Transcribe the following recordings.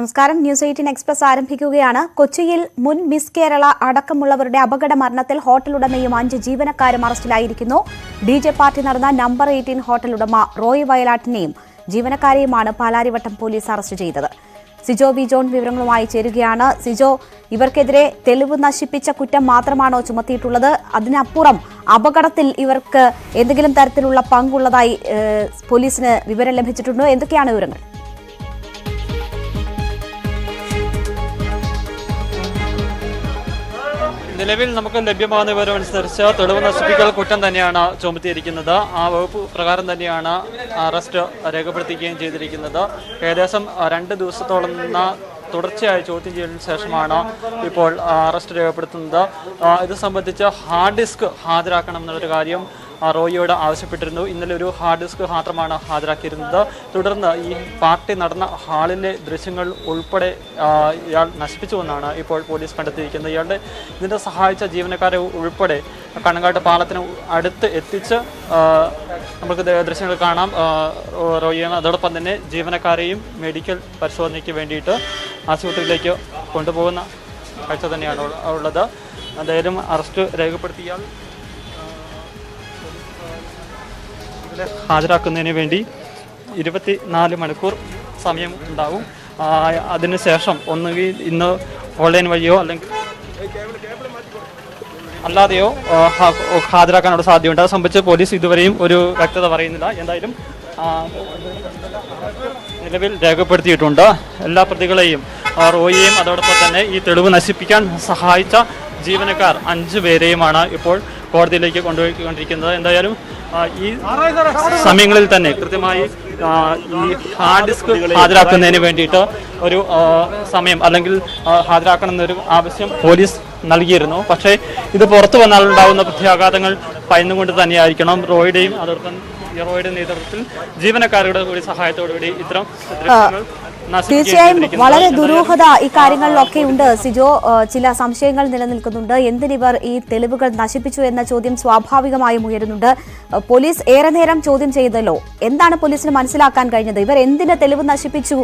നമസ്കാരം. News eighteen express ആരംഭിക്കുകയാണ്. കൊച്ചിയിൽ മുൻ മിസ് കേരള അടക്കമുള്ളവരുടെ അപകട മരണത്തിൽ ഹോട്ടൽ ഉടമയും അഞ്ച് ജീവനക്കാരും അറസ്റ്റിലായിരിക്കുന്നു. ഡി ജെ പാർട്ടി നടന്ന നമ്പർ എയ്റ്റീൻ ഹോട്ടൽ ഉടമ റോയ് വയലാട്ടിനെയും ജീവനക്കാരെയുമാണ് പാലാരിവട്ടം പോലീസ് അറസ്റ്റ് ചെയ്തത്. സിജോ വി ജോൺ വിവരങ്ങളുമായി ചേരുകയാണ്. സിജോ ഇവർക്കെതിരെ തെളിവ് നശിപ്പിച്ച കുറ്റം മാത്രമാണോ ചുമത്തിയിട്ടുള്ളത്? അതിനപ്പുറം അപകടത്തിൽ ഇവർക്ക് എന്തെങ്കിലും തരത്തിലുള്ള പങ്കുള്ളതായി പോലീസിന് വിവരം ലഭിച്ചിട്ടുണ്ടോ? എന്തൊക്കെയാണ് വിവരങ്ങൾ? നിലവിൽ നമുക്ക് ലഭ്യമാകുന്ന വിവരമനുസരിച്ച് തെളിവ് നശിപ്പിക്കൽ കുറ്റം തന്നെയാണ് ചുമത്തിയിരിക്കുന്നത്. ആ വകുപ്പ് പ്രകാരം തന്നെയാണ് അറസ്റ്റ് രേഖപ്പെടുത്തിക്കുകയും ചെയ്തിരിക്കുന്നത്. ഏകദേശം രണ്ട് ദിവസത്തോളം തുടർച്ചയായ ചോദ്യം ചെയ്യലിന് ശേഷമാണ് ഇപ്പോൾ അറസ്റ്റ് രേഖപ്പെടുത്തുന്നത്. ഇത് സംബന്ധിച്ച് ഹാർഡ് ഡിസ്ക് ഹാജരാക്കണം എന്നുള്ളൊരു കാര്യം റോയിയോട് ആവശ്യപ്പെട്ടിരുന്നു. ഇന്നലെ ഒരു ഹാർഡ് ഡിസ്ക് മാത്രമാണ് ഹാജരാക്കിയിരുന്നത്. തുടർന്ന് ഈ പാർട്ടി നടന്ന ഹാളിലെ ദൃശ്യങ്ങൾ ഉൾപ്പെടെ ഇയാൾ നശിപ്പിച്ചുവെന്നാണ് ഇപ്പോൾ പോലീസ് കണ്ടെത്തിയിരിക്കുന്നത്. ഇയാളുടെ ഇതിന്റെ സഹായിച്ച ജീവനക്കാരെ ഉൾപ്പെടെ കണ്ണങ്കാട്ട് പാലത്തിന് അടുത്ത് എത്തിച്ച് നമുക്ക് ദൃശ്യങ്ങൾ കാണാം. റോയിയാണ് റോയിയും അതോടൊപ്പം തന്നെ ജീവനക്കാരെയും മെഡിക്കൽ പരിശോധനയ്ക്ക് വേണ്ടിയിട്ട് ആശുപത്രിയിലേക്ക് കൊണ്ടുപോകുന്ന കാഴ്ച തന്നെയാണ് ഉള്ളത്. എന്തായാലും അറസ്റ്റ് രേഖപ്പെടുത്തിയാൽ ഹാജരാക്കുന്നതിന് വേണ്ടി ഇരുപത്തി നാല് മണിക്കൂർ സമയം ഉണ്ടാവും. അതിനുശേഷം ഒന്നുകിൽ ഇന്ന് ഓൺലൈൻ വഴിയോ അല്ലെങ്കിൽ അല്ലാതെയോ ഹാജരാക്കാനുള്ള സാധ്യതയുണ്ട്. അത് സംബന്ധിച്ച് പോലീസ് ഇതുവരെയും ഒരു വ്യക്തത പറയുന്നില്ല. എന്തായാലും നിലവിൽ രേഖപ്പെടുത്തിയിട്ടുണ്ട്. എല്ലാ പ്രതികളെയും റോയിയെയും അതോടൊപ്പം തന്നെ ഈ തെളിവ് നശിപ്പിക്കാൻ സഹായിച്ച ജീവനക്കാർ അഞ്ചു പേരെയുമാണ് ഇപ്പോൾ കോടതിയിലേക്ക് കൊണ്ടുപോയിക്കൊണ്ടിരിക്കുന്നത്. എന്തായാലും ഈ സമയങ്ങളിൽ തന്നെ കൃത്യമായി ഈ ഹാർഡ് ഡിസ്ക് ഹാജരാക്കുന്നതിന് വേണ്ടിയിട്ട് ഒരു സമയം അല്ലെങ്കിൽ ഹാജരാക്കണമെന്നൊരു ഹാജരാക്കണം ആവശ്യം പോലീസ് നൽകിയിരുന്നു. പക്ഷേ ഇത് പുറത്തു വന്നാൽ ഉണ്ടാകുന്ന പ്രത്യാഘാതങ്ങൾ ഭയന്നുകൊണ്ട് തന്നെയായിരിക്കണം. റോയുടെയും അതോടൊപ്പം റോയുടെ നേതൃത്വത്തിൽ ജീവനക്കാരുടെ കൂടി സഹായത്തോടു കൂടി ഇത്തരം തീർച്ചയായും വളരെ ദുരൂഹത ഈ ഇക്കാര്യങ്ങളിലൊക്കെ ഉണ്ട്. സിജോ ചില സംശയങ്ങൾ നിലനിൽക്കുന്നുണ്ട്. എന്തിനിവർ ഈ തെളിവുകൾ നശിപ്പിച്ചു എന്ന ചോദ്യം സ്വാഭാവികമായും ഉയരുന്നുണ്ട്. പോലീസ് ഏറെ നേരം ചോദ്യം ചെയ്തല്ലോ. എന്താണ് പോലീസിന് മനസ്സിലാക്കാൻ കഴിഞ്ഞത്? ഇവർ എന്തിന് തെളിവ് നശിപ്പിച്ചു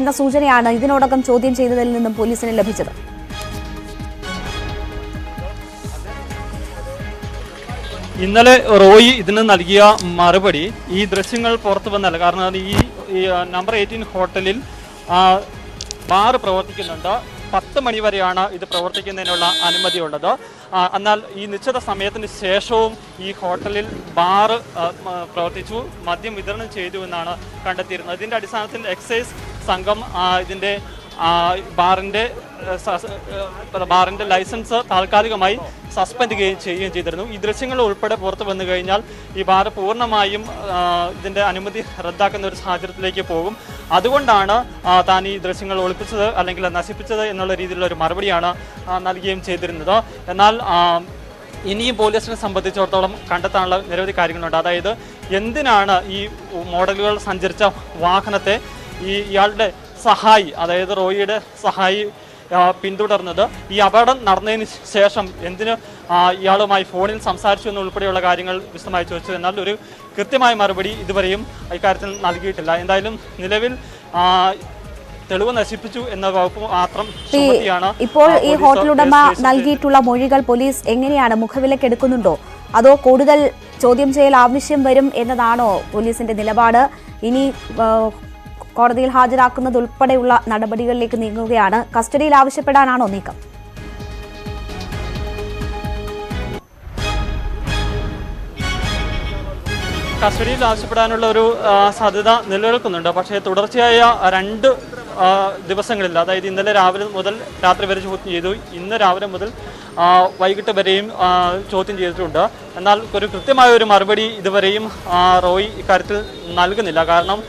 എന്ന സൂചനയാണ് ഇതിനോടകം ചോദ്യം ചെയ്തതിൽ നിന്നും പോലീസിന് ലഭിച്ചത്. ഇന്നലെ റോയി ഇതിന് നൽകിയ മറുപടി ഈ ദൃശ്യങ്ങൾ പുറത്തു വന്നല്ല. കാരണം ഈ നമ്പർ എയ്റ്റീൻ ഹോട്ടലിൽ ബാർ പ്രവർത്തിക്കുന്നുണ്ട്. പത്ത് മണി വരെയാണ് ഇത് പ്രവർത്തിക്കുന്നതിനുള്ള അനുമതിയുള്ളത്. എന്നാൽ ഈ നിശ്ചിത സമയത്തിന് ശേഷവും ഈ ഹോട്ടലിൽ ബാർ പ്രവർത്തിച്ചു. മദ്യം വിതരണം ചെയ്തു എന്നാണ് കണ്ടെത്തിയിരുന്നത്. ഇതിന്റെ അടിസ്ഥാനത്തിൽ എക്സൈസ് സംഘം ആ, ഏഹ്, ബാറിന്റെ ലൈസൻസ് താൽക്കാലികമായി സസ്പെൻഡ് ചെയ്യുകയും ചെയ്തിരുന്നു. ഈ ദൃശ്യങ്ങൾ ഉൾപ്പെടെ പുറത്തു വന്നു കഴിഞ്ഞാൽ ഈ ബാർ പൂർണമായും ഇതിന്റെ അനുമതി റദ്ദാക്കുന്ന ഒരു സാഹചര്യത്തിലേക്ക് പോകും. അതുകൊണ്ടാണ് താൻ ഈ ദൃശ്യങ്ങൾ ഒളിപ്പിച്ചത് അല്ലെങ്കിൽ നശിപ്പിച്ചത് എന്നുള്ള രീതിയിലുള്ള ഒരു മറുപടിയാണ് നൽകുകയും ചെയ്തിരുന്നത്. എന്നാൽ ഇനിയും പോലീസിനെ സംബന്ധിച്ചിടത്തോളം കണ്ടെത്താനുള്ള നിരവധി കാര്യങ്ങളുണ്ട്. അതായത് എന്തിനാണ് ഈ മോഡലുകൾ സഞ്ചരിച്ച വാഹനത്തെ ഈ ഇയാളുടെ സഹായി അതായത് റോയിയുടെ സഹായി പിന്തുടർന്നത്. ഈ അപകടം നടന്നതിന് ശേഷം എന്തിന് ഇയാളുമായി ഫോണിൽ സംസാരിച്ചു എന്നുൾപ്പെടെയുള്ള കാര്യങ്ങൾ വിശദമായി ചോദിച്ചു എന്നാൽ ഒരു കൃത്യമായ മറുപടി ഇതുവരെയും ഇക്കാര്യത്തിൽ നൽകിയിട്ടില്ല. എന്തായാലും നിലവിൽ തെളിവ് നശിപ്പിച്ചു എന്ന വകുപ്പ് മാത്രം ഇപ്പോൾ ഈ ഹോട്ടൽ ഉടമ നൽകിയിട്ടുള്ള മൊഴികൾ പോലീസ് എങ്ങനെയാണ് മുഖവിലക്കെടുക്കുന്നുണ്ടോ അതോ കൂടുതൽ ചോദ്യം ചെയ്യൽ ആവശ്യം വരും എന്നതാണോ പോലീസിന്റെ നിലപാട്? ഇനി കോടതിയിൽ ഹാജരാക്കുന്നതുൾപ്പെടെയുള്ള നടപടികളിലേക്ക് നീങ്ങുകയാണ്. കസ്റ്റഡിയിൽ ആവശ്യപ്പെടാനാണോ നീക്കം? കസ്റ്റഡിയിൽ ആവശ്യപ്പെടാനുള്ള ഒരു സാധ്യത നിലനിൽക്കുന്നുണ്ട്. പക്ഷേ തുടർച്ചയായ രണ്ട് ദിവസങ്ങളിൽ അതായത് ഇന്നലെ രാവിലെ മുതൽ രാത്രി വരെ ചോദ്യം ചെയ്തു. ഇന്ന് രാവിലെ മുതൽ വൈകിട്ട് വരെയും ചോദ്യം ചെയ്തിട്ടുണ്ട്. എന്നാൽ ഒരു കൃത്യമായ ഒരു മറുപടി ഇതുവരെയും റോയ് ഇക്കാര്യത്തിൽ നൽകുന്നില്ല. കാരണം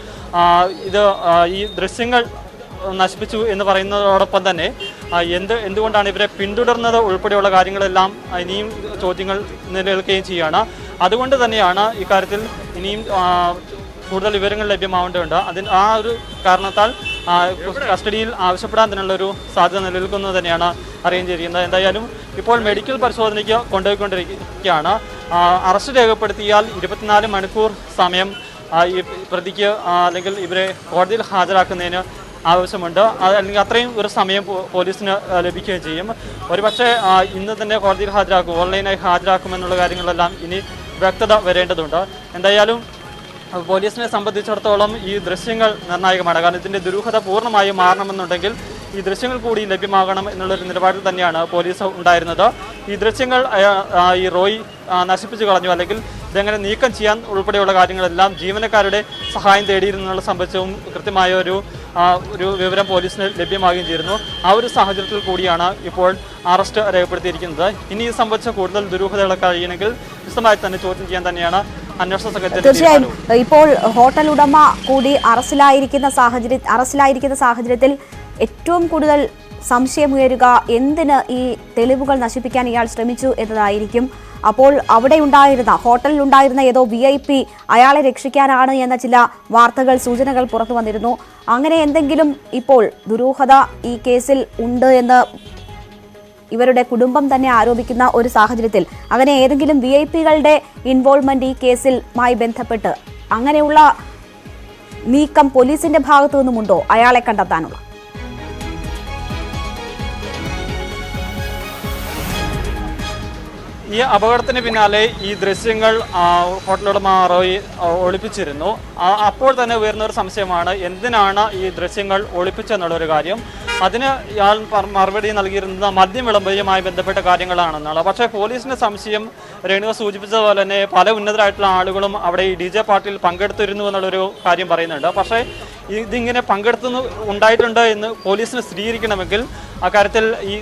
ഇത് ഈ ദൃശ്യങ്ങൾ നശിപ്പിച്ചു എന്ന് പറയുന്നതോടൊപ്പം തന്നെ എന്ത് എന്തുകൊണ്ടാണ് ഇവരെ പിന്തുടർന്നത് ഉൾപ്പെടെയുള്ള കാര്യങ്ങളെല്ലാം ഇനിയും ചോദ്യങ്ങൾ നിലനിൽക്കുകയും ചെയ്യുകയാണ്. അതുകൊണ്ട് തന്നെയാണ് ഇക്കാര്യത്തിൽ ഇനിയും കൂടുതൽ വിവരങ്ങൾ ലഭ്യമാവേണ്ടതുണ്ട്. അതിന് ആ ഒരു കാരണത്താൽ കസ്റ്റഡിയിൽ ആവശ്യപ്പെടാൻ തന്നെയുള്ള ഒരു സാധ്യത നിലനിൽക്കുന്നത് തന്നെയാണ് അറിയാൻ ചെയ്യുന്നത്. എന്തായാലും ഇപ്പോൾ മെഡിക്കൽ പരിശോധനയ്ക്ക് കൊണ്ടുപോയിക്കൊണ്ടിരിക്കുകയാണ്. അറസ്റ്റ് രേഖപ്പെടുത്തിയാൽ ഇരുപത്തിനാല് മണിക്കൂർ സമയം ഈ പ്രതിക്ക് അല്ലെങ്കിൽ ഇവരെ കോടതിയിൽ ഹാജരാക്കുന്നതിന് ആവശ്യമുണ്ട്. അല്ലെങ്കിൽ അത്രയും ഒരു സമയം പോലീസിന് ലഭിക്കുകയും ചെയ്യും. ഒരുപക്ഷെ ഇന്ന് തന്നെ കോടതിയിൽ ഹാജരാക്കും. ഓൺലൈനായി ഹാജരാക്കുമെന്നുള്ള കാര്യങ്ങളെല്ലാം ഇനി വ്യക്തത വരേണ്ടതുണ്ട്. എന്തായാലും പോലീസിനെ സംബന്ധിച്ചിടത്തോളം ഈ ദൃശ്യങ്ങൾ നിർണായകമാണ്. കാരണം ഇതിന്റെ ദുരൂഹത പൂർണമായും മാറണമെന്നുണ്ടെങ്കിൽ ഈ ദൃശ്യങ്ങൾ കൂടി ലഭ്യമാകണം എന്നുള്ളൊരു നിലപാടിൽ തന്നെയാണ് പോലീസ് ഉണ്ടായിരുന്നത്. ഈ ദൃശ്യങ്ങൾ ഈ റോയ് നശിപ്പിച്ചു കളഞ്ഞു. അല്ലെങ്കിൽ ഇതെങ്ങനെ നീക്കം ചെയ്യാൻ ഉൾപ്പെടെയുള്ള കാര്യങ്ങളെല്ലാം ജീവനക്കാരുടെ സഹായം തേടിയിരുന്നുള്ള സംബന്ധിച്ചും കൃത്യമായ ഒരു ഒരു വിവരം പോലീസിന് ലഭ്യമാകുകയും ചെയ്തിരുന്നു. ആ ഒരു സാഹചര്യത്തിൽ കൂടിയാണ് ഇപ്പോൾ അറസ്റ്റ് രേഖപ്പെടുത്തിയിരിക്കുന്നത്. ഇനി ഇത് സംബന്ധിച്ച കൂടുതൽ ദുരൂഹതകളൊക്കെ കഴിയണമെങ്കിൽ വിശദമായി തന്നെ ചോദ്യം ചെയ്യാൻ തന്നെയാണ് തീർച്ചയായും ഇപ്പോൾ ഹോട്ടൽ ഉടമ കൂടി അറസ്റ്റിലായിരിക്കുന്ന സാഹചര്യ അറസ്റ്റിലായിരിക്കുന്ന സാഹചര്യത്തിൽ ഏറ്റവും കൂടുതൽ സംശയമുയരുക എന്തിന് ഈ തെളിവുകൾ നശിപ്പിക്കാൻ ഇയാൾ ശ്രമിച്ചു എന്നതായിരിക്കും. അപ്പോൾ അവിടെ ഉണ്ടായിരുന്ന ഹോട്ടലിൽ ഉണ്ടായിരുന്ന ഏതോ വി ഐ പി അയാളെ രക്ഷിക്കാനാണ് എന്ന ചില വാർത്തകൾ സൂചനകൾ പുറത്തു വന്നിരുന്നു. അങ്ങനെ എന്തെങ്കിലും ഇപ്പോൾ ദുരൂഹത ഈ കേസിൽ ഉണ്ട് എന്ന് ഇവരുടെ കുടുംബം തന്നെ ആരോപിക്കുന്ന ഒരു സാഹചര്യത്തിൽ അങ്ങനെ ഏതെങ്കിലും വി ഐ പികളുടെ ഇൻവോൾവ്മെന്റ് ഈ കേസിലുമായി ബന്ധപ്പെട്ട് അങ്ങനെയുള്ള നീക്കം പോലീസിന്റെ ഭാഗത്തു നിന്നുമുണ്ടോ അയാളെ കണ്ടെത്താനുള്ള ഈ അപകടത്തിന് പിന്നാലെ ഈ ദൃശ്യങ്ങൾ ഹോട്ടലുടമ റോയി ഒളിപ്പിച്ചിരുന്നു. അപ്പോൾ തന്നെ ഉയർന്ന ഒരു സംശയമാണ് എന്തിനാണ് ഈ ദൃശ്യങ്ങൾ ഒളിപ്പിച്ചെന്നുള്ളൊരു കാര്യം. അതിന് ഇയാൾ മറുപടി നൽകിയിരുന്നത് മദ്യം വിളംബരവുമായി ബന്ധപ്പെട്ട കാര്യങ്ങളാണെന്നാണ്. പക്ഷേ പോലീസിന്റെ സംശയം രേണുക സൂചിപ്പിച്ചതുപോലെ തന്നെ പല ഉന്നതരായിട്ടുള്ള ആളുകളും അവിടെ ഈ ഡി ജെ പാർട്ടിയിൽ പങ്കെടുത്തിരുന്നു എന്നുള്ളൊരു കാര്യം പറയുന്നുണ്ട്. പക്ഷേ ഇതിങ്ങനെ പങ്കെടുത്തുന്നു ഉണ്ടായിട്ടുണ്ട് എന്ന് പോലീസിന് സ്ഥിരീകരിക്കണമെങ്കിൽ അക്കാര്യത്തിൽ ഈ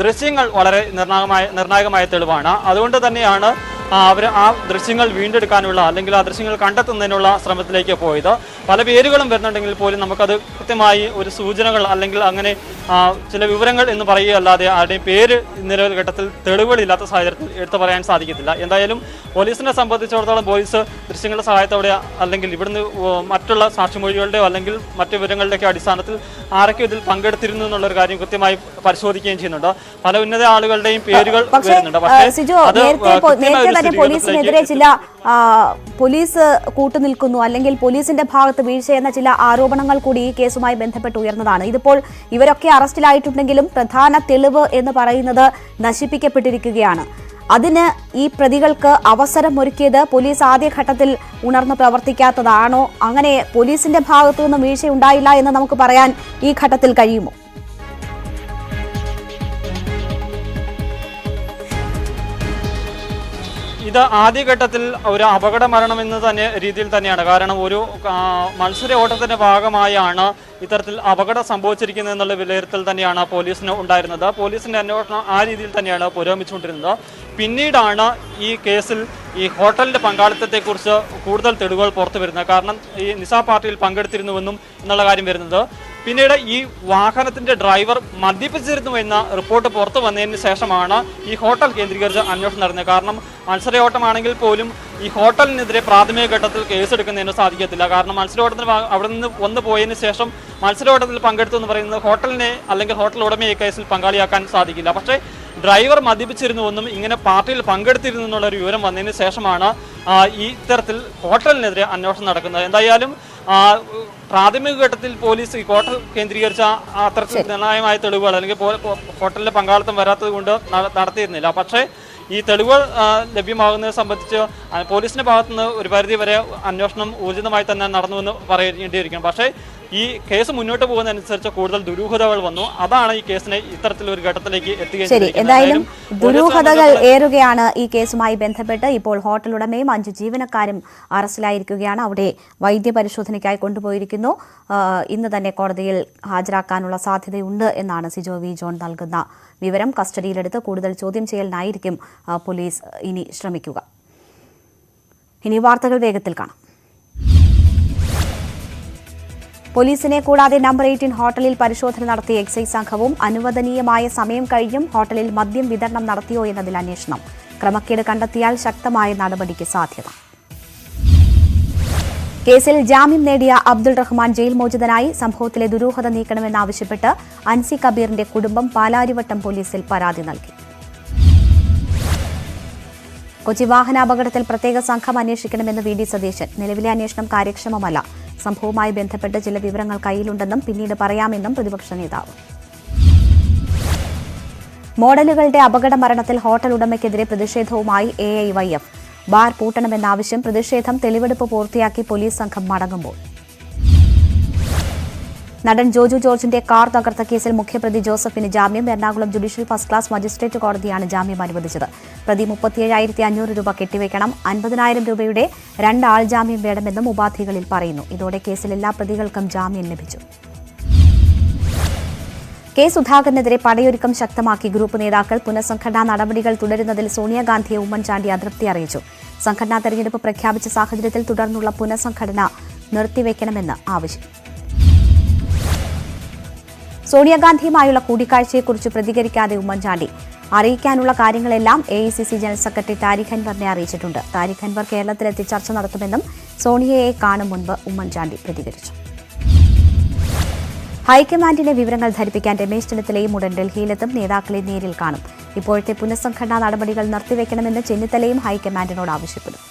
ദൃശ്യങ്ങൾ വളരെ നിർണായകമായ നിർണായകമായ തെളിവാണ്. അതുകൊണ്ട് തന്നെയാണ് അവർ ആ ദൃശ്യങ്ങൾ വീണ്ടെടുക്കാനുള്ള അല്ലെങ്കിൽ ആ ദൃശ്യങ്ങൾ കണ്ടെത്തുന്നതിനുള്ള ശ്രമത്തിലേക്ക് പോയത്. പല പേരുകളും വരുന്നുണ്ടെങ്കിൽ പോലും നമുക്കത് കൃത്യമായി ഒരു സൂചനകൾ അല്ലെങ്കിൽ അങ്ങനെ ചില വിവരങ്ങൾ എന്ന് പറയുകയല്ലാതെ ആരുടെയും പേര് നിലവിൽ ഘട്ടത്തിൽ തെളിവുകളില്ലാത്ത സാഹചര്യത്തിൽ എടുത്തു പറയാൻ സാധിക്കത്തില്ല. എന്തായാലും പോലീസിനെ സംബന്ധിച്ചിടത്തോളം പോലീസ് ദൃശ്യങ്ങളുടെ സഹായത്തോടെ അല്ലെങ്കിൽ ഇവിടുന്ന് മറ്റുള്ള സാക്ഷിമൊഴികളുടെയോ അല്ലെങ്കിൽ മറ്റു വിവരങ്ങളുടെയൊക്കെ അടിസ്ഥാനത്തിൽ ആരൊക്കെ ഇതിൽ പങ്കെടുത്തിരുന്നു എന്നുള്ളൊരു കാര്യം കൃത്യമായി പരിശോധിക്കുകയും ചെയ്യുന്നുണ്ട്. പല ഉന്നത ആളുകളുടെയും പേരുകൾ വരുന്നുണ്ട്. പക്ഷേ അത് കൃത്യമായ തന്നെ പോലീസിനെതിരെ ചില പോലീസ് കൂട്ടുനിൽക്കുന്നു അല്ലെങ്കിൽ പോലീസിന്റെ ഭാഗത്ത് വീഴ്ച എന്ന ചില ആരോപണങ്ങൾ കൂടി ഈ കേസുമായി ബന്ധപ്പെട്ട് ഉയർന്നതാണ്. ഇതിപ്പോൾ ഇവരൊക്കെ അറസ്റ്റിലായിട്ടുണ്ടെങ്കിലും പ്രധാന തെളിവ് എന്ന് പറയുന്നത് നശിപ്പിക്കപ്പെട്ടിരിക്കുകയാണ്. അതിന് ഈ പ്രതികൾക്ക് അവസരം ഒരുക്കിയത് പോലീസ് ആദ്യഘട്ടത്തിൽ ഉണർന്ന് പ്രവർത്തിക്കാത്തതാണോ? അങ്ങനെ പോലീസിന്റെ ഭാഗത്തു നിന്നും വീഴ്ച ഉണ്ടായില്ല എന്ന് നമുക്ക് പറയാൻ ഈ ഘട്ടത്തിൽ കഴിയുമോ? ഇത് ആദ്യഘട്ടത്തിൽ ഒരു അപകട മരണം എന്ന് തന്നെ രീതിയിൽ തന്നെയാണ്. കാരണം ഒരു മത്സര ഓട്ടത്തിന്റെ ഭാഗമായാണ് ഇത്തരത്തിൽ അപകടം സംഭവിച്ചിരിക്കുന്നത് എന്നുള്ള വിലയിരുത്തൽ തന്നെയാണ് പോലീസിന് ഉണ്ടായിരുന്നത്. പോലീസിന്റെ അന്വേഷണം ആ രീതിയിൽ തന്നെയാണ് പുരോഗമിച്ചുകൊണ്ടിരുന്നത്. പിന്നീടാണ് ഈ കേസിൽ ഈ ഹോട്ടലിന്റെ പങ്കാളിത്തത്തെക്കുറിച്ച് കൂടുതൽ തെളിവുകൾ പുറത്തു വരുന്നത് കാരണം ഈ നിസാ പാർട്ടിയിൽ പങ്കെടുത്തിരുന്നുവെന്നും എന്നുള്ള കാര്യം വരുന്നത്. പിന്നീട് ഈ വാഹനത്തിന്റെ ഡ്രൈവർ മദ്യപിച്ചിരുന്നു എന്ന റിപ്പോർട്ട് പുറത്തു വന്നതിന് ശേഷമാണ് ഈ ഹോട്ടൽ കേന്ദ്രീകരിച്ച് അന്വേഷണം നടന്നത്. കാരണം മത്സരയോട്ടമാണെങ്കിൽ പോലും ഈ ഹോട്ടലിനെതിരെ പ്രാഥമിക ഘട്ടത്തിൽ കേസെടുക്കുന്നതിന് സാധിക്കത്തില്ല. കാരണം മത്സരയോട്ടത്തിന് അവിടെ നിന്ന് വന്നു പോയതിന് ശേഷം മത്സരയോട്ടത്തിൽ പങ്കെടുത്തു എന്ന് പറയുന്നത് ഹോട്ടലിനെ അല്ലെങ്കിൽ ഹോട്ടൽ ഉടമയെ കേസിൽ പങ്കാളിയാക്കാൻ സാധിക്കില്ല. പക്ഷേ ഡ്രൈവർ മദ്യപിച്ചിരുന്നുവെന്നും ഇങ്ങനെ പാർട്ടിയിൽ പങ്കെടുത്തിരുന്നു എന്നുള്ള ഒരു വിവരം വന്നതിന് ശേഷമാണ് ഈ ഇത്തരത്തിൽ ഹോട്ടലിനെതിരെ അന്വേഷണം നടക്കുന്നത്. എന്തായാലും പ്രാഥമിക ഘട്ടത്തിൽ പോലീസ് ഈ ഹോട്ടൽ കേന്ദ്രീകരിച്ച അത്തരത്തിൽ നിർണായകമായ തെളിവുകൾ അല്ലെങ്കിൽ ഹോട്ടലിലെ പങ്കാളിത്തം വരാത്തത് കൊണ്ട് നടത്തിയിരുന്നില്ല. പക്ഷേ ഈ തെളിവുകൾ ലഭ്യമാകുന്നത് സംബന്ധിച്ച് പോലീസിന്റെ ഭാഗത്തുനിന്ന് ഒരു പരിധി വരെ അന്വേഷണം ഊർജിതമായി തന്നെ നടന്നുവെന്ന് പറയേണ്ടിയിരിക്കണം പക്ഷേ ഈ കേസ് മുന്നോട്ട് പോകുന്നതനുസരിച്ച് കൂടുതൽ ദുരൂഹതകൾ വന്നു. അതാണ് ഈ കേസിനെ ഇത്തരത്തിലൊരു ഘട്ടത്തിലേക്ക് എത്തുകയും ശരി എന്തായാലും ദുരൂഹതകൾ ഏറുകയാണ് ഈ കേസുമായി ബന്ധപ്പെട്ട്. ഇപ്പോൾ ഹോട്ടൽ ഉടമയും അഞ്ച് ജീവനക്കാരും അറസ്റ്റിലായിരിക്കുകയാണ്. അവിടെ വൈദ്യപരിശോധനയ്ക്കായി കൊണ്ടുപോയിരിക്കുന്നു. ഇന്ന് തന്നെ കോടതിയിൽ ഹാജരാക്കാനുള്ള സാധ്യതയുണ്ട് എന്നാണ് സിജോ വി ജോൺ നൽകുന്ന വിവരം. കസ്റ്റഡിയിലെടുത്ത് കൂടുതൽ ചോദ്യം ചെയ്യലിനായിരിക്കും പോലീസ് ഇനി ശ്രമിക്കുക. ഇനി വാർത്തകൾ വേഗത്തിൽ കാണാം. പോലീസിനെ കൂടാതെ നമ്പർ എയ്റ്റീൻ ഹോട്ടലിൽ പരിശോധന നടത്തിയ എക്സൈസ് സംഘവും അനുവദനീയമായ സമയം കഴിഞ്ഞും ഹോട്ടലിൽ മദ്യം വിതരണം നടത്തിയോ എന്നതിൽ അന്വേഷണം. ക്രമക്കേട് കണ്ടെത്തിയാൽ ശക്തമായ നടപടിക്ക് സാധ്യത. കേസിൽ ജാമ്യം നേടിയ അബ്ദുൾ റഹ്മാൻ ജയിൽ മോചിതനായി സംഭവത്തിലെ ദുരൂഹത നീക്കണമെന്നാവശ്യപ്പെട്ട് അൻസി കബീറിന്റെ കുടുംബം പാലാരിവട്ടം പോലീസിൽ പരാതി നൽകി. കൊച്ചി വാഹനാപകടത്തിൽ പ്രത്യേക സംഘം അന്വേഷിക്കണമെന്ന് വി ഡി സതീശൻ. നിലവിലെ അന്വേഷണം കാര്യക്ഷമമല്ല. സംഭവവുമായി ബന്ധപ്പെട്ട് ചില വിവരങ്ങൾ കയ്യിലുണ്ടെന്നും പിന്നീട് പറയാമെന്നും പ്രതിപക്ഷ നേതാവ്. മോഡലുകളുടെ അപകട മരണത്തിൽ ഹോട്ടൽ ഉടമയ്ക്കെതിരെ പ്രതിഷേധവുമായി A I Y F bar പൂട്ടണമെന്ന ആവശ്യം പ്രതിഷേധം തെളിവെടുപ്പ് പൂർത്തിയാക്കി പോലീസ് സംഘം മടങ്ങുമ്പോൾ. നടൻ ജോജു ജോർജിന്റെ കാർ തകർത്ത കേസിൽ മുഖ്യപ്രതി ജോസഫിന് ജാമ്യം. Ernakulam judicial first class magistrate കോടതിയാണ് ജാമ്യം അനുവദിച്ചത്. പ്രതി മുപ്പത്തിയേഴായിരത്തി അഞ്ഞൂറ് രൂപ കെട്ടിവെക്കണം. അൻപതിനായിരം രൂപയുടെ രണ്ട് ആൾ ജാമ്യം വേണമെന്നും ഉപാധികളിൽ പറയുന്നു. ഇതോടെ കേസിൽ എല്ലാ പ്രതികൾക്കും ജാമ്യം ലഭിച്ചു. കെ സുധാകരനെതിരെ പടയൊരുക്കം ശക്തമാക്കി ഗ്രൂപ്പ് നേതാക്കൾ പുനഃസംഘടനാ നടപടികൾ തുടരുന്നതിൽ സോണിയാഗാന്ധിയെ ഉമ്മൻചാണ്ടി അതൃപ്തി അറിയിച്ചു. സംഘടനാ തെരഞ്ഞെടുപ്പ് പ്രഖ്യാപിച്ച സാഹചര്യത്തിൽ തുടർന്നുള്ള പുനഃസംഘടന നിർത്തിവെക്കണമെന്ന് ആവശ്യം. സോണിയാഗാന്ധിയുമായുള്ള കൂടിക്കാഴ്ചയെക്കുറിച്ച് പ്രതികരിക്കാതെ ഉമ്മൻചാണ്ടി. അറിയിക്കാനുള്ള കാര്യങ്ങളെല്ലാം A I C C general secretary Tariq അൻവറിനെ അറിയിച്ചിട്ടുണ്ട്. താരിഖ് അൻവർ കേരളത്തിലെത്തി ചർച്ച നടത്തുമെന്നും സോണിയയെ കാണും മുൻപ് ഉമ്മൻചാണ്ടി പ്രതികരിച്ചു. ഹൈക്കമാൻഡിന്റെ വിവരങ്ങൾ ധരിപ്പിക്കാൻ രമേശ് ചെന്നിത്തലയും ഉടൻ ഡൽഹിയിലെത്തും. നേതാക്കളെ നേരിൽ കാണും. ഇപ്പോഴത്തെ പുനഃസംഘടനാ നടപടികൾ നിർത്തിവെക്കണമെന്ന് ചെന്നിത്തലയും ഹൈക്കമാൻഡിനോട് ആവശ്യപ്പെടും.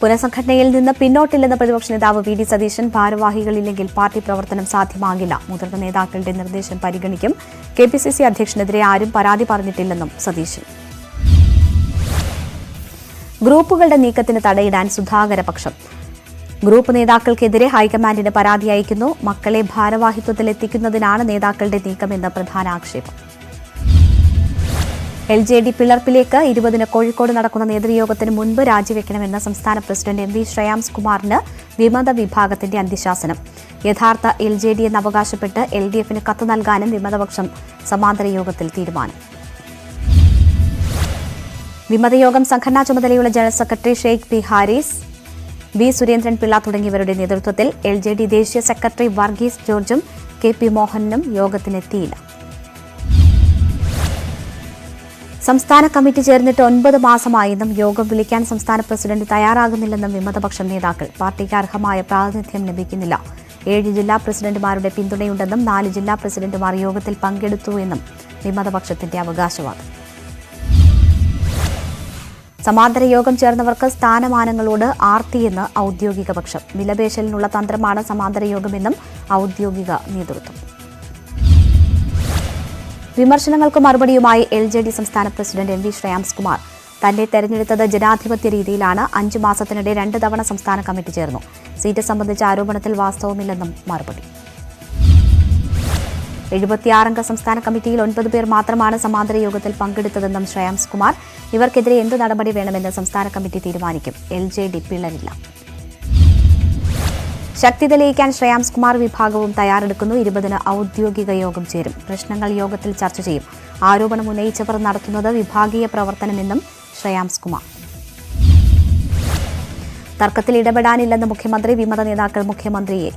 പുനഃസംഘടനയിൽ നിന്ന് പിന്നോട്ടില്ലെന്ന പ്രതിപക്ഷ നേതാവ് വി ഡി സതീശൻ ഭാരവാഹികളില്ലെങ്കിൽ പാർട്ടി പ്രവർത്തനം സാധ്യമാകില്ല. മുതിർന്ന നേതാക്കളുടെ നിർദ്ദേശം പരിഗണിക്കും. കെ പി സി സി അധ്യക്ഷനെതിരെ ആരും പരാതി പറഞ്ഞിട്ടില്ലെന്നും സതീശൻ. ഗ്രൂപ്പുകളുടെ നീക്കത്തിന് തടയിടാൻ സുധാകര പക്ഷം. ഗ്രൂപ്പ് നേതാക്കൾക്കെതിരെ ഹൈക്കമാൻഡിന് പരാതി അയക്കുന്നു. മക്കളെ ഭാരവാഹിത്വത്തിൽ എത്തിക്കുന്നതിനാണ് നേതാക്കളുടെ നീക്കമെന്ന് പ്രധാന ആക്ഷേപം. എൽ ജെ ഡി പിളർപ്പിലേക്ക് ഇരുപതിന് കോഴിക്കോട് നടക്കുന്ന നേതൃയോഗത്തിന് മുൻപ് രാജിവെക്കണമെന്ന സംസ്ഥാന പ്രസിഡന്റ് എം വി ശ്രേയാംസ് കുമാറിന് വിമത വിഭാഗത്തിന്റെ അന്ത്യശാസനം. യഥാർത്ഥ എൽ ജെ ഡി എന്ന് അവകാശപ്പെട്ട് എൽ ഡി എഫിന് കത്ത് നൽകാനും വിമതപക്ഷം സമാന്തര യോഗത്തിൽ തീരുമാനം. വിമതയോഗം സംഘടനാ ചുമതലയുള്ള general secretary Sheikh P Haris V Surendran Pillai തുടങ്ങിയവരുടെ നേതൃത്വത്തിൽ എൽ ജെ ഡി ദേശീയ സെക്രട്ടറി വർഗീസ് ജോർജും കെ പി മോഹനും യോഗത്തിനെത്തിയില്ല. സംസ്ഥാന കമ്മിറ്റി ചേർന്നിട്ട് ഒൻപത് മാസമായെന്നും യോഗം വിളിക്കാൻ സംസ്ഥാന പ്രസിഡന്റ് തയ്യാറാകുന്നില്ലെന്നും വിമതപക്ഷ നേതാക്കൾ പാർട്ടിക്ക് അർഹമായ പ്രാതിനിധ്യം ലഭിക്കുന്നില്ല. ഏഴ് ജില്ലാ പ്രസിഡന്റുമാരുടെ പിന്തുണയുണ്ടെന്നും നാല് ജില്ലാ പ്രസിഡന്റുമാർ യോഗത്തിൽ പങ്കെടുത്തു എന്നും വിമതപക്ഷത്തിന്റെ അവകാശവാദം. സമാന്തര യോഗം ചേർന്നവർക്ക് സ്ഥാനമാനങ്ങളോട് ആർത്തിയെന്ന് ഔദ്യോഗിക പക്ഷം. വിലപേശലിനുള്ള തന്ത്രമാണ് സമാന്തര യോഗമെന്നും ഔദ്യോഗിക നേതൃത്വം. വിമർശനങ്ങൾക്ക് മറുപടിയുമായി എൽ ജെ ഡി സംസ്ഥാന പ്രസിഡന്റ് എം വി ശ്രേയാംസ്കുമാർ തന്നെ തെരഞ്ഞെടുത്തത് ജനാധിപത്യ രീതിയിലാണ്. അഞ്ചു മാസത്തിനിടെ രണ്ട് തവണ സംസ്ഥാന കമ്മിറ്റി ചേർന്നു. സീറ്റ് സംബന്ധിച്ച ആരോപണത്തിൽ വാസ്തവമില്ലെന്നും മറുപടി. എഴുപത്തിയാറംഗ സംസ്ഥാന കമ്മിറ്റിയിൽ ഒൻപത് പേർ മാത്രമാണ് സമാന്തര യോഗത്തിൽ പങ്കെടുത്തതെന്നും ശ്രേയാംസ് കുമാർ. ഇവർക്കെതിരെ എന്ത് നടപടി വേണമെന്ന് സംസ്ഥാന കമ്മിറ്റി തീരുമാനിക്കും. എൽ ജെ ഡി പിളരില്ല ശക്തി തെളിയിക്കാൻ ശ്രേയാംസ് കുമാർ വിഭാഗവും തയ്യാറെടുക്കുന്നു. ഇരുപതിന് ഔദ്യോഗിക യോഗം ചേരും. പ്രശ്നങ്ങൾ യോഗത്തിൽ ചർച്ച ചെയ്യും. ആരോപണം ഉന്നയിച്ചവർ നടത്തുന്നത് വിഭാഗീയ പ്രവർത്തനമെന്നും ശ്രേയാംസ് കുമാർ. തർക്കത്തിൽ ഇടപെടാനില്ലെന്ന് മുഖ്യമന്ത്രി വിമത നേതാക്കൾ മുഖ്യമന്ത്രിയെ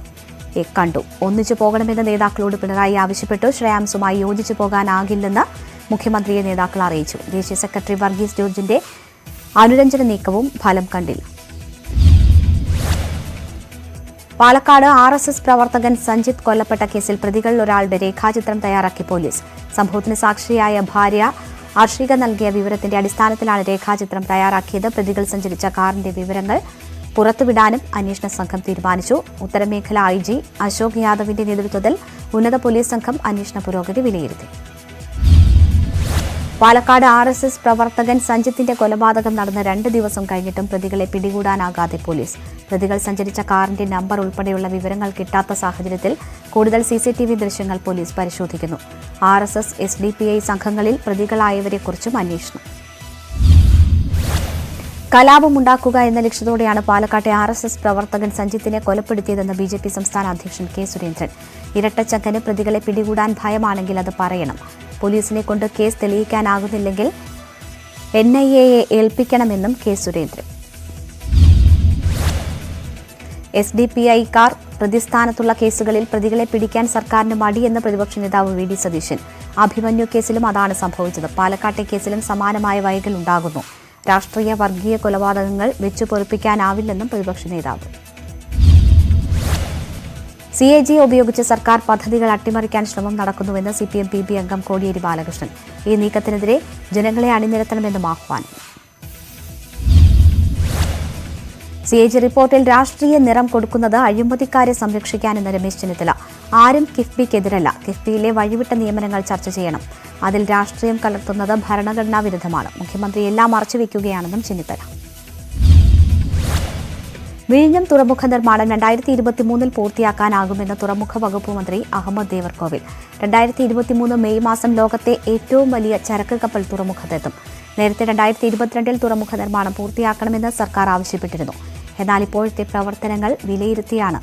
കണ്ടു. ഒന്നിച്ചു പോകണമെന്ന് നേതാക്കളോട് പിണറായി ആവശ്യപ്പെട്ടു. ശ്രേയാംസുമായി യോജിച്ചു പോകാനാകില്ലെന്ന് മുഖ്യമന്ത്രിയെ നേതാക്കൾ അറിയിച്ചു. ദേശീയ സെക്രട്ടറി വർഗീസ് ജോർജിന്റെ അനുരഞ്ജന നീക്കവും ഫലം കണ്ടില്ല. പാലക്കാട് ആർ എസ് എസ് പ്രവർത്തകൻ സഞ്ജിത്ത് കൊല്ലപ്പെട്ട കേസിൽ പ്രതികളിൽ ഒരാളുടെ രേഖാചിത്രം തയ്യാറാക്കി പോലീസ്. സംഭവത്തിന് സാക്ഷിയായ ഭാര്യ അർഷിക നൽകിയ വിവരത്തിന്റെ അടിസ്ഥാനത്തിലാണ് രേഖാചിത്രം തയ്യാറാക്കിയത്. പ്രതികൾ സഞ്ചരിച്ച കാറിന്റെ വിവരങ്ങൾ പുറത്തുവിടാനും അന്വേഷണ സംഘം തീരുമാനിച്ചു. ഉത്തരമേഖല ഐ ജി അശോക് യാദവിന്റെ നേതൃത്വത്തിൽ ഉന്നത പോലീസ് സംഘം അന്വേഷണ പുരോഗതി വിലയിരുത്തി. പാലക്കാട് ആർ എസ് എസ് പ്രവർത്തകൻ സഞ്ജിത്തിന്റെ കൊലപാതകം നടന്ന രണ്ട് ദിവസം കഴിഞ്ഞിട്ടും പ്രതികളെ പിടികൂടാനാകാതെ പോലീസ്. പ്രതികൾ സഞ്ചരിച്ച കാറിന്റെ നമ്പർ ഉൾപ്പെടെയുള്ള വിവരങ്ങൾ കിട്ടാത്ത സാഹചര്യത്തിൽ കൂടുതൽ സി സി ടി വി ദൃശ്യങ്ങൾ പോലീസ് പരിശോധിക്കുന്നു. R S S S D P I സംഘങ്ങളിൽ പ്രതികളായവരെക്കുറിച്ചും അന്വേഷണം. കലാപമുണ്ടാക്കുക എന്ന ലക്ഷ്യത്തോടെയാണ് പാലക്കാട്ടെ ആർ എസ് എസ് പ്രവർത്തകൻ സഞ്ജിത്തിനെ കൊലപ്പെടുത്തിയതെന്ന് ബി ജെ പി സംസ്ഥാന അധ്യക്ഷൻ കെ സുരേന്ദ്രൻ. ഇരട്ടച്ചക്കന് പ്രതികളെ പിടികൂടാൻ ഭയമാണെങ്കിൽ അത് പറയണം. പോലീസിനെ കൊണ്ട് കേസ് തെളിയിക്കാനാകുന്നില്ലെങ്കിൽ എൻ ഐ എയെ ഏൽപ്പിക്കണമെന്നും K Surendran. S D P ഐക്കാർ പ്രതിസ്ഥാനത്തുള്ള കേസുകളിൽ പ്രതികളെ പിടിക്കാൻ സർക്കാരിന് മടിയെന്ന് പ്രതിപക്ഷ നേതാവ് വി ഡി സതീശൻ. അഭിമന്യു കേസിലും അതാണ് സംഭവിച്ചത്. പാലക്കാട്ടെ കേസിലും സമാനമായ വൈകൽ ഉണ്ടാകുന്നു. രാഷ്ട്രീയ വർഗീയ കൊലപാതകങ്ങൾ വെച്ചു പൊറിപ്പിക്കാനാവില്ലെന്നും പ്രതിപക്ഷ നേതാവ്. സി എ ജി ഉപയോഗിച്ച് സർക്കാർ പദ്ധതികൾ അട്ടിമറിക്കാൻ ശ്രമം നടക്കുന്നുവെന്ന് C P M P B അംഗം കോടിയേരി ബാലകൃഷ്ണൻ. ഈ നീക്കത്തിനെതിരെ ജനങ്ങളെ അണിനിരത്തണമെന്നും ആഹ്വാനം. സി എ ജി റിപ്പോർട്ടിൽ രാഷ്ട്രീയ നിറം കൊടുക്കുന്നത് അഴിമതിക്കാരെ സംരക്ഷിക്കാനെന്ന് രമേശ് ചെന്നിത്തല. ആരും കിഫ്ബിക്കെതിരല്ല. കിഫ്ബിയിലെ വഴിവിട്ട നിയമനങ്ങൾ ചർച്ച ചെയ്യണം. അതിൽ രാഷ്ട്രീയം കലർത്തുന്നത് ഭരണഘടനാ വിരുദ്ധമാണ്. മുഖ്യമന്ത്രി എല്ലാം മറച്ചുവെക്കുകയാണെന്നും ചെന്നിത്തല. വിഴിഞ്ഞം തുറമുഖ നിർമ്മാണം രണ്ടായിരത്തി ഇരുപത്തി മൂന്നിൽ പൂർത്തിയാക്കാനാകുമെന്ന് തുറമുഖ വകുപ്പ് മന്ത്രി അഹമ്മദ് ദേവർകോവിൽ. രണ്ടായിരത്തി ഇരുപത്തി മൂന്ന് മെയ് മാസം ലോകത്തെ ഏറ്റവും വലിയ ചരക്ക് കപ്പൽ തുറമുഖത്തെത്തും. നേരത്തെ രണ്ടായിരത്തി ഇരുപത്തിരണ്ടിൽ തുറമുഖ നിർമ്മാണം പൂർത്തിയാക്കണമെന്ന് സർക്കാർ ആവശ്യപ്പെട്ടിരുന്നു. എന്നാൽ ഇപ്പോഴത്തെ പ്രവർത്തനങ്ങൾ വിലയിരുത്തിയാണ്.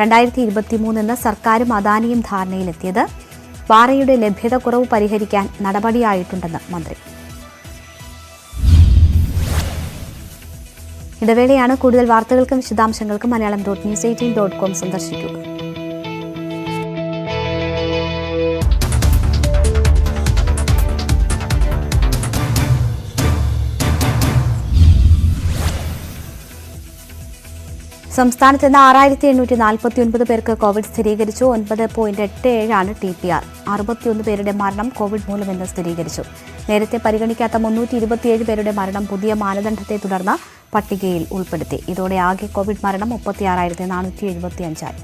രണ്ടായിരത്തി ഇരുപത്തി ഇരുപത്തിമൂന്നെന്ന് സർക്കാരും അദാനിയും ധാരണയിലെത്തിയത് പാറയുടെ ലഭ്യത കുറവ് പരിഹരിക്കാൻ നടപടിയായിട്ടുണ്ടെന്ന് മന്ത്രി. ഇടവേളയാണ് കൂടുതൽ വാർത്തകൾക്കും വിശദാംശങ്ങൾക്കും Malayalam dot news eighteen dot com സന്ദർശിക്കുക. സംസ്ഥാനത്ത് ഇന്ന് ആറായിരത്തി എണ്ണൂറ്റി നാൽപ്പത്തി ഒൻപത് പേർക്ക് കോവിഡ് സ്ഥിരീകരിച്ചു. ഒൻപത് പോയിന്റ് എട്ട് ഏഴാണ് ടി പി ആർ. അറുപത്തിയൊന്ന് പേരുടെ മരണം കോവിഡ് മൂലമെന്ന് സ്ഥിരീകരിച്ചു. നേരത്തെ പരിഗണിക്കാത്ത മുന്നൂറ്റി ഇരുപത്തിയേഴ് പേരുടെ മരണം പുതിയ മാനദണ്ഡത്തെ തുടർന്ന് പട്ടികയിൽ ഉൾപ്പെടുത്തി. ഇതോടെ ആകെ കോവിഡ് മരണം മുപ്പത്തിയാറായിരത്തി നാനൂറ്റി എഴുപത്തിയഞ്ചായി.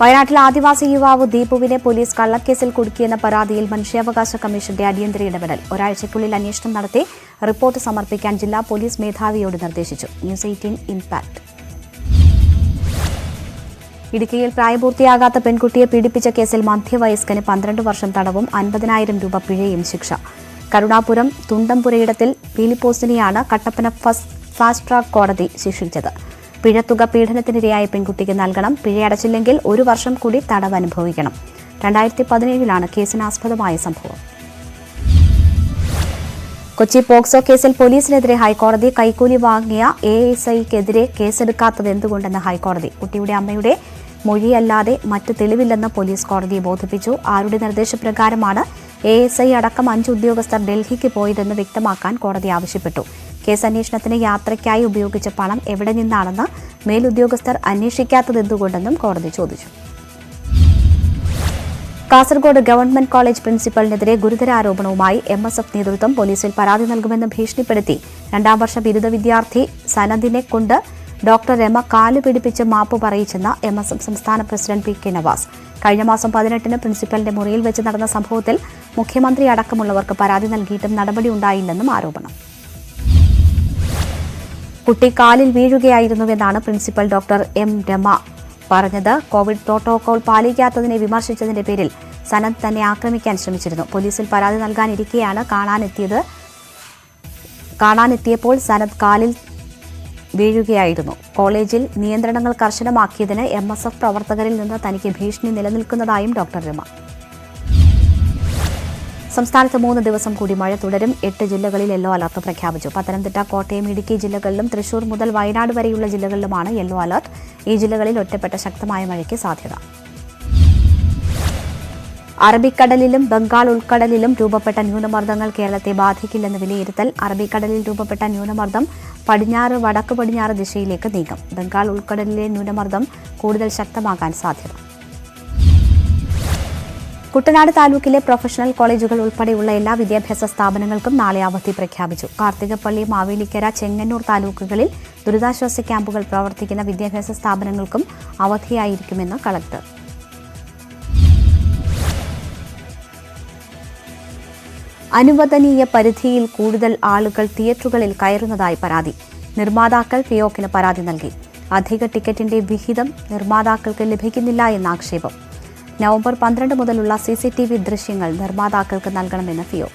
വയനാട്ടിൽ ആദിവാസി യുവാവ് ദീപുവിനെ പോലീസ് കള്ളക്കേസിൽ കുടുക്കിയെന്ന പരാതിയിൽ മനുഷ്യാവകാശ കമ്മീഷന്റെ അടിയന്തര ഇടപെടൽ. ഒരാഴ്ചയ്ക്കുള്ളിൽ അന്വേഷണം നടത്തി റിപ്പോർട്ട് സമർപ്പിക്കാൻ ജില്ലാ പോലീസ് മേധാവിയോട് നിർദ്ദേശിച്ചു. News eighteen impact. ഇടുക്കിയിൽ പ്രായപൂർത്തിയാകാത്ത പെൺകുട്ടിയെ പീഡിപ്പിച്ച കേസിൽ മധ്യവയസ്കന് പന്ത്രണ്ട് വർഷം തടവും അൻപതിനായിരം രൂപ പിഴയും ശിക്ഷ. കരുണാപുരം തുണ്ടംപുരയിടത്തിൽ പീലിപ്പോസിനെയാണ് കട്ടപ്പന ഫസ്റ്റ് ഫാസ്റ്റ് ട്രാക്ക് കോടതി ശിക്ഷിച്ചത്. പിഴത്തുക പീഡനത്തിനിരയായ പെൺകുട്ടിക്ക് നൽകണം. പിഴയടച്ചില്ലെങ്കിൽ ഒരു വർഷം കൂടി തടവ് അനുഭവിക്കണം. രണ്ടായിരത്തി പതിനേഴിലാണ് കേസിനാസ്പദമായ സംഭവം. കൊച്ചി പോക്സോ കേസിൽ പോലീസിനെതിരെ ഹൈക്കോടതി കൈക്കൂലി വാങ്ങിയ എ എസ് ഐക്കെതിരെ കേസെടുക്കാത്തത് എന്തുകൊണ്ടെന്ന് ഹൈക്കോടതി. കുട്ടിയുടെ അമ്മയുടെ മൊഴിയല്ലാതെ മറ്റ് തെളിവില്ലെന്ന് പോലീസ് കോടതിയെ ബോധിപ്പിച്ചു. ആരുടെ നിർദ്ദേശപ്രകാരമാണ് എ എസ് ഐ അടക്കം അഞ്ച് ഉദ്യോഗസ്ഥർ ഡൽഹിക്ക് പോയതെന്ന് വ്യക്തമാക്കാൻ കോടതി ആവശ്യപ്പെട്ടു. കേസ് അന്വേഷണത്തിന് യാത്രയ്ക്കായി ഉപയോഗിച്ച പണം എവിടെ നിന്നാണെന്ന് മേലുദ്യോഗസ്ഥർ അന്വേഷിക്കാത്തത് എന്തുകൊണ്ടെന്നും കോടതി ചോദിച്ചു. കാസർഗോഡ് ഗവൺമെന്റ് കോളേജ് പ്രിൻസിപ്പലിനെതിരെ ഗുരുതര ആരോപണവുമായി എം എസ് എഫ് നേതൃത്വം പോലീസിൽ പരാതി നൽകുമെന്ന് ഭീഷണിപ്പെടുത്തി. രണ്ടാം വർഷ ബിരുദ വിദ്യാർത്ഥി സനദിനെ കൊണ്ട് ഡോക്ടർ രമ കാൽ പിടിപ്പിച്ച് മാപ്പ് പറയിച്ചെന്ന എം എസ് എഫ് സംസ്ഥാന പ്രസിഡന്റ് പി കെ നവാസ്. കഴിഞ്ഞ മാസം പതിനെട്ടിന് പ്രിൻസിപ്പലിന്റെ മുറിയിൽ വെച്ച് നടന്ന സംഭവത്തിൽ മുഖ്യമന്ത്രി അടക്കമുള്ളവർക്ക് പരാതി നൽകിയിട്ടും നടപടി ഉണ്ടായില്ലെന്നും ആരോപണം. കുട്ടി കാലിൽ വീഴുകയായിരുന്നുവെന്നാണ് പ്രിൻസിപ്പൽ ഡോക്ടർ എം രമ പറഞ്ഞത്. കോവിഡ് പ്രോട്ടോകോൾ പാലിക്കാത്തതിനെ വിമർശിച്ചതിന്റെ പേരിൽ സനത് തന്നെ ആക്രമിക്കാൻ ശ്രമിച്ചിരുന്നു. പോലീസിൽ പരാതി നൽകാനിരിക്കെയാണ് കാണാനെത്തിയത്. കാണാനെത്തിയപ്പോൾ സനത് കാലിൽ വീഴുകയായിരുന്നു. കോളേജിൽ നിയന്ത്രണങ്ങൾ കർശനമാക്കിയതിന് എം എസ് എഫ് പ്രവർത്തകരിൽ നിന്ന് തനിക്ക് ഭീഷണി നിലനിൽക്കുന്നതായും ഡോക്ടർ രമ സംസ്ഥാനത്ത് മൂന്ന് ദിവസം കൂടി മഴ തുടരും. എട്ട് ജില്ലകളിൽ യെല്ലോ അലർട്ട് പ്രഖ്യാപിച്ചു. പത്തനംതിട്ട കോട്ടയം ഇടുക്കി ജില്ലകളിലും തൃശൂർ മുതൽ വയനാട് വരെയുള്ള ജില്ലകളിലുമാണ് യെല്ലോ അലർട്ട്. ഈ ജില്ലകളിൽ ഒറ്റപ്പെട്ട ശക്തമായ മഴയ്ക്ക് സാധ്യത. അറബിക്കടലിലും ബംഗാൾ ഉൾക്കടലിലും രൂപപ്പെട്ട ന്യൂനമർദ്ദങ്ങൾ കേരളത്തെ ബാധിക്കില്ലെന്ന് വിലയിരുത്തൽ. അറബിക്കടലിൽ രൂപപ്പെട്ട ന്യൂനമർദ്ദം പടിഞ്ഞാറ് വടക്ക് പടിഞ്ഞാറ് ദിശയിലേക്ക് നീങ്ങും. ബംഗാൾ ഉൾക്കടലിലെ ന്യൂനമർദ്ദം കൂടുതൽ ശക്തമാകാൻ സാധ്യത. കുട്ടനാട് താലൂക്കിലെ പ്രൊഫഷണൽ കോളേജുകൾ ഉൾപ്പെടെയുള്ള എല്ലാ വിദ്യാഭ്യാസ സ്ഥാപനങ്ങൾക്കും നാളെ അവധി പ്രഖ്യാപിച്ചു. കാർത്തികപ്പള്ളി മാവേലിക്കര ചെങ്ങന്നൂർ താലൂക്കുകളിൽ ദുരിതാശ്വാസ ക്യാമ്പുകൾ പ്രവർത്തിക്കുന്ന വിദ്യാഭ്യാസ സ്ഥാപനങ്ങൾക്കും അവധിയായിരിക്കുമെന്ന് കളക്ടർ. അനുവദനീയ പരിധിയിൽ കൂടുതൽ ആളുകൾ തിയേറ്ററുകളിൽ കയറുന്നതായി പരാതി. നിർമ്മാതാക്കൾ ഫിയോക്കിന് പരാതി നൽകി. അധിക ടിക്കറ്റിന്റെ വിഹിതം നിർമ്മാതാക്കൾക്ക് ലഭിക്കുന്നില്ല എന്ന ആക്ഷേപം. നവംബർ പന്ത്രണ്ട് മുതലുള്ള സി സി ടി വി ദൃശ്യങ്ങൾ നിർമ്മാതാക്കൾക്ക് നൽകണമെന്ന് ഫിയോ.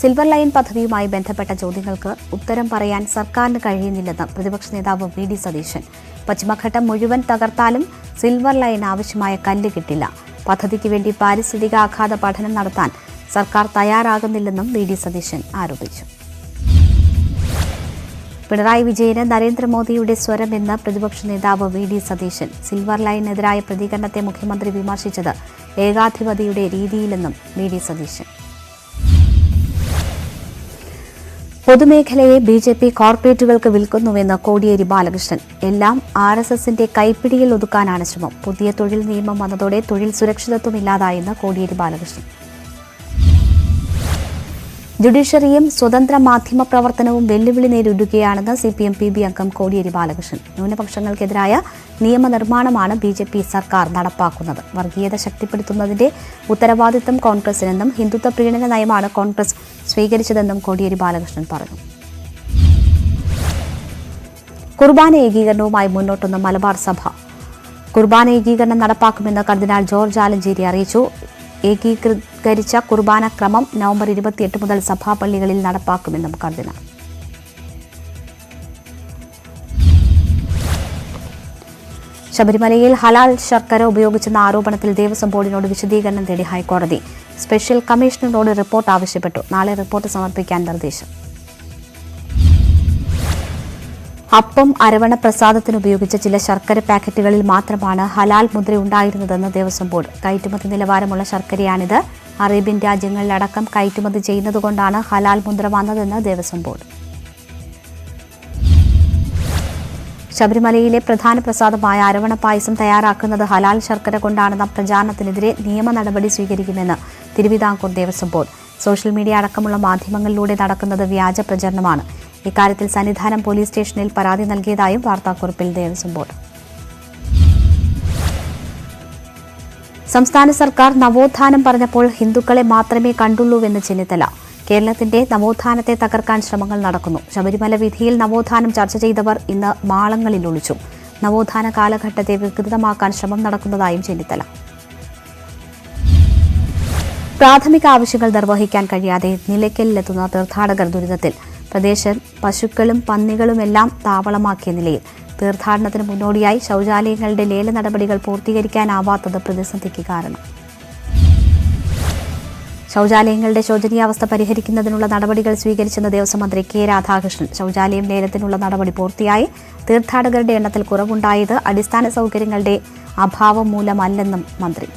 സിൽവർ ലൈൻ പദ്ധതിയുമായി ബന്ധപ്പെട്ട ചോദ്യങ്ങൾക്ക് ഉത്തരം പറയാൻ സർക്കാരിന് കഴിയുന്നില്ലെന്ന് പ്രതിപക്ഷ നേതാവ് വി ഡി സതീശൻ. പശ്ചിമഘട്ടം മുഴുവൻ തകർത്താലും സിൽവർ ലൈൻ ആവശ്യമായ കല്ല് കിട്ടില്ല. പദ്ധതിക്ക് വേണ്ടി പാരിസ്ഥിതിക ആഘാത പഠനം നടത്താൻ സർക്കാർ തയ്യാറാകുന്നില്ലെന്നും വി ഡി സതീശൻ ആരോപിച്ചു. പിണറായി വിജയന് നരേന്ദ്രമോദിയുടെ സ്വരമെന്ന് പ്രതിപക്ഷ നേതാവ് വി ഡി സതീശൻ. സിൽവർ ലൈനെതിരായ പ്രതികരണത്തെ മുഖ്യമന്ത്രി വിമർശിച്ചത് ഏകാധിപതിയുടെ രീതിയിലെന്നും വി ഡി സതീശൻ. പൊതുമേഖലയെ ബി ജെ പി കോർപ്പറേറ്റുകൾക്ക് വിൽക്കുന്നുവെന്ന് കോടിയേരി ബാലകൃഷ്ണൻ. എല്ലാം ആർ എസ് എസിന്റെ കൈപ്പിടിയിൽ ഒതുക്കാനാണ് ശ്രമം. പുതിയ തൊഴിൽ നിയമം വന്നതോടെ തൊഴിൽ സുരക്ഷിതത്വം ഇല്ലാതായെന്ന് കോടിയേരി ബാലകൃഷ്ണൻ. ജുഡീഷ്യറിയും സ്വതന്ത്ര മാധ്യമ പ്രവർത്തനവും വെല്ലുവിളി നേരിടുകയാണെന്ന് C P M P B അംഗം കോടിയേരി ബാലകൃഷ്ണൻ. ന്യൂനപക്ഷങ്ങൾക്കെതിരായ നിയമനിർമ്മാണമാണ് ബി ജെ പി സർക്കാർ നടപ്പാക്കുന്നത്. വർഗീയത ശക്തിപ്പെടുത്തുന്നതിന്റെ ഉത്തരവാദിത്തം കോൺഗ്രസിനെന്നും ഹിന്ദുത്വ പ്രീണന നയമാണ് കോൺഗ്രസ് സ്വീകരിച്ചതെന്നും കോടിയേരി ബാലകൃഷ്ണൻ പറഞ്ഞു. കുർബാന ഏകീകരണവുമായി മുന്നോട്ടുന്ന മലബാർ സഭ. കുർബാന ഏകീകരണം നടപ്പാക്കുമെന്ന് കർദിനാൾ ജോർജ് ആലഞ്ചേരി അറിയിച്ചു. ഏകീകരിച്ച കുർബാന ക്രമം നവംബർ ഇരുപത്തിയെട്ട് മുതൽ സഭാപള്ളികളിൽ നടപ്പാക്കുമെന്നും കർദിനാൾ ശബരിമലയിൽ ഹലാൽ ശർക്കര ഉപയോഗിച്ചെന്ന ആരോപണത്തിൽ ദേവസ്വം ബോർഡിനോട് വിശദീകരണം തേടി ഹൈക്കോടതി. സ്പെഷ്യൽ കമ്മീഷണറോട് റിപ്പോർട്ട് ആവശ്യപ്പെട്ടു. നാളെ റിപ്പോർട്ട് സമർപ്പിക്കാൻ നിർദ്ദേശം. അപ്പം അരവണ പ്രസാദത്തിന് ഉപയോഗിച്ച ചില ശർക്കര പാക്കറ്റുകളിൽ മാത്രമാണ് ഹലാൽ മുദ്ര ഉണ്ടായിരുന്നതെന്ന് ദേവസ്വം ബോർഡ്. കയറ്റുമതി നിലവാരമുള്ള ശർക്കരയാണിത്. അറേബ്യൻ രാജ്യങ്ങളിലടക്കം കയറ്റുമതി ചെയ്യുന്നതുകൊണ്ടാണ് ഹലാൽ മുദ്ര വന്നതെന്ന് ദേവസ്വം ബോർഡ്. ശബരിമലയിലെ പ്രധാന പ്രസാദമായ അരവണ പായസം തയ്യാറാക്കുന്നത് ഹലാൽ ശർക്കര കൊണ്ടാണെന്ന പ്രചാരണത്തിനെതിരെ നിയമ നടപടി സ്വീകരിക്കുമെന്ന് Travancore Devaswom board. Social media അടക്കമുള്ള മാധ്യമങ്ങളിലൂടെ നടക്കുന്നത് വ്യാജ പ്രചരണമാണ്. ഇക്കാര്യത്തിൽ സന്നിധാനം പോലീസ് സ്റ്റേഷനിൽ പരാതി നൽകിയതായും വാർത്താക്കുറിപ്പിൽ ദേവസ്വം ബോർഡ്. സംസ്ഥാന സർക്കാർ നവോത്ഥാനം പറഞ്ഞപ്പോൾ ഹിന്ദുക്കളെ മാത്രമേ കണ്ടുള്ളൂവെന്ന് ചെന്നിത്തല. കേരളത്തിന്റെ നവോത്ഥാനത്തെ തകർക്കാൻ ശ്രമങ്ങൾ നടക്കുന്നു. ശബരിമല വിധിയിൽ നവോത്ഥാനം ചർച്ച ചെയ്തവർ ഇന്ന് മാളങ്ങളിൽ ഒളിച്ചു. നവോത്ഥാന കാലഘട്ടത്തെ വികൃതമാക്കാൻ ശ്രമം നടക്കുന്നതായും ചെന്നിത്തല. പ്രാഥമിക ആവശ്യങ്ങൾ നിർവഹിക്കാൻ കഴിയാതെ നിലയ്ക്കലിലെത്തുന്ന തീർത്ഥാടകർ ദുരിതത്തിൽ. പ്രദേശം പശുക്കളും പന്നികളുമെല്ലാം താവളമാക്കിയ നിലയിൽ തീർത്ഥാടനത്തിന് മുന്നോടിയായി ശൗചാലയങ്ങളുടെ ലേല നടപടികൾ പൂർത്തീകരിക്കാനാവാത്തത് പ്രതിസന്ധിക്ക് കാരണം. ശൗചാലയങ്ങളുടെ ശോചനീയാവസ്ഥ പരിഹരിക്കുന്നതിനുള്ള നടപടികൾ സ്വീകരിച്ചെന്ന് ദേവസ്വം മന്ത്രി കെ രാധാകൃഷ്ണൻ ശൗചാലയം ലേലത്തിനുള്ള നടപടി പൂർത്തിയായി തീർത്ഥാടകരുടെ എണ്ണത്തിൽ കുറവുണ്ടായത് അടിസ്ഥാന സൗകര്യങ്ങളുടെ അഭാവം മൂലമല്ലെന്നും മന്ത്രി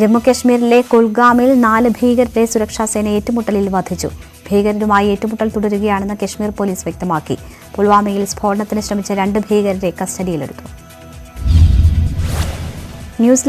ജമ്മുകശ്മീരിലെ കുൽഗാമിൽ നാല് ഭീകരരെ സുരക്ഷാസേന ഏറ്റുമുട്ടലിൽ വധിച്ചു. ഭീകരരുമായി ഏറ്റുമുട്ടൽ തുടരുകയാണെന്ന് കശ്മീർ പോലീസ് വ്യക്തമാക്കി. പുൽവാമയിൽ സ്ഫോടനത്തിന് ശ്രമിച്ച രണ്ട് ഭീകരരെ കസ്റ്റഡിയിലെടുത്തു. ന്യൂസിലൻഡ്